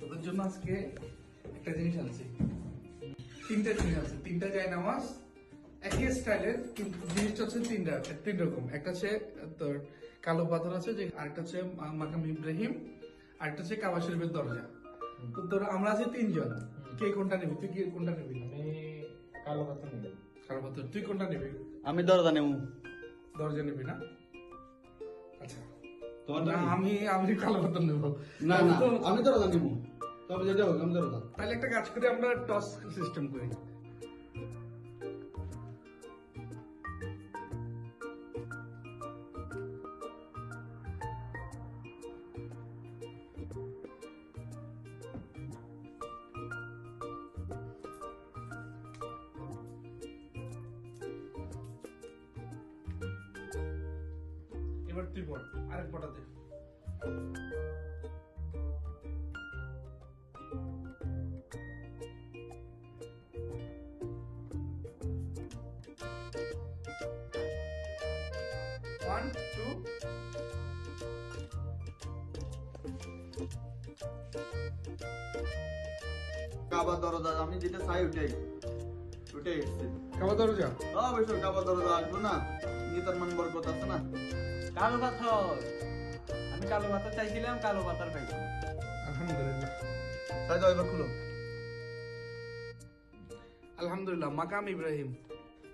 তোদের জন্য আজকে একটা জিনিস আনছি। তিনটা জিনিস আছে তিনটা যায় নামাজ একই স্টাইলের কিন্তু জিনিসটা হচ্ছে তিনটা তিন রকম। একটা হচ্ছে তোর কালো পাথর আছে যে আরেকটা হচ্ছে মা- মাকাম ইব্রাহিম আরেকটা হচ্ছে কাবা শরীফের দরজা। তো তোর আমরা আছি তিনজন। কে কোনটা নিবি? তুই কে কোনটা নিবি? আমি কালো পাথর নিলাম কালো পাথর। তুই কোনটা নিবি? আমি দরজা নেব। দরজা নিবি না? আচ্ছা। তোমার না, আমি আমি কালো নেব। না না তো- আমি দরজা নেব। তবে যেটা হোক আমি দরজা তাহলে একটা কাজ করি আমরা টস সিস্টেম করি। এবার তুই বল আরেক পটাতে ওয়ান টু কাবা দরজা আমি যেটা চাই ওটাই ওটাই এসছে। খাবার দরজা? অবশ্যই কাবা দরজা আসব না। নিতার মান বরকত আছে না? কালো পাথর। আমি কালো পাথর চাইছিলাম কালো পাথর পাইছি। আলহামদুলিল্লাহ। তাই এবার খুলো। আলহামদুলিল্লাহ মাকাম ইব্রাহিম।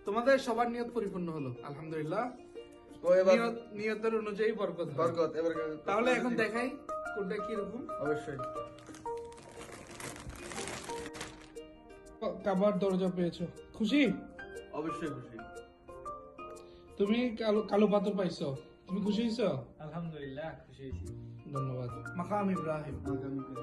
তোমাদের সবার নিয়ত পরিপূর্ণ হলো আলহামদুলিল্লাহ। নিয়ত নিয়তের অনুযায়ী বরকত। বরকত এবার তাহলে এখন দেখাই কোনটা কীরকম। অবশ্যই। কাবার দরজা পেয়েছ। খুশি? অবশ্যই খুশি। তুমি কালো কালো পাথর পাইছো। তুমি খুশি হয়েছো আলহামদুলিল্লাহ খুশি হয়েছি ধন্যবাদ। মাকাম ইব্রাহিম। আগামীকাল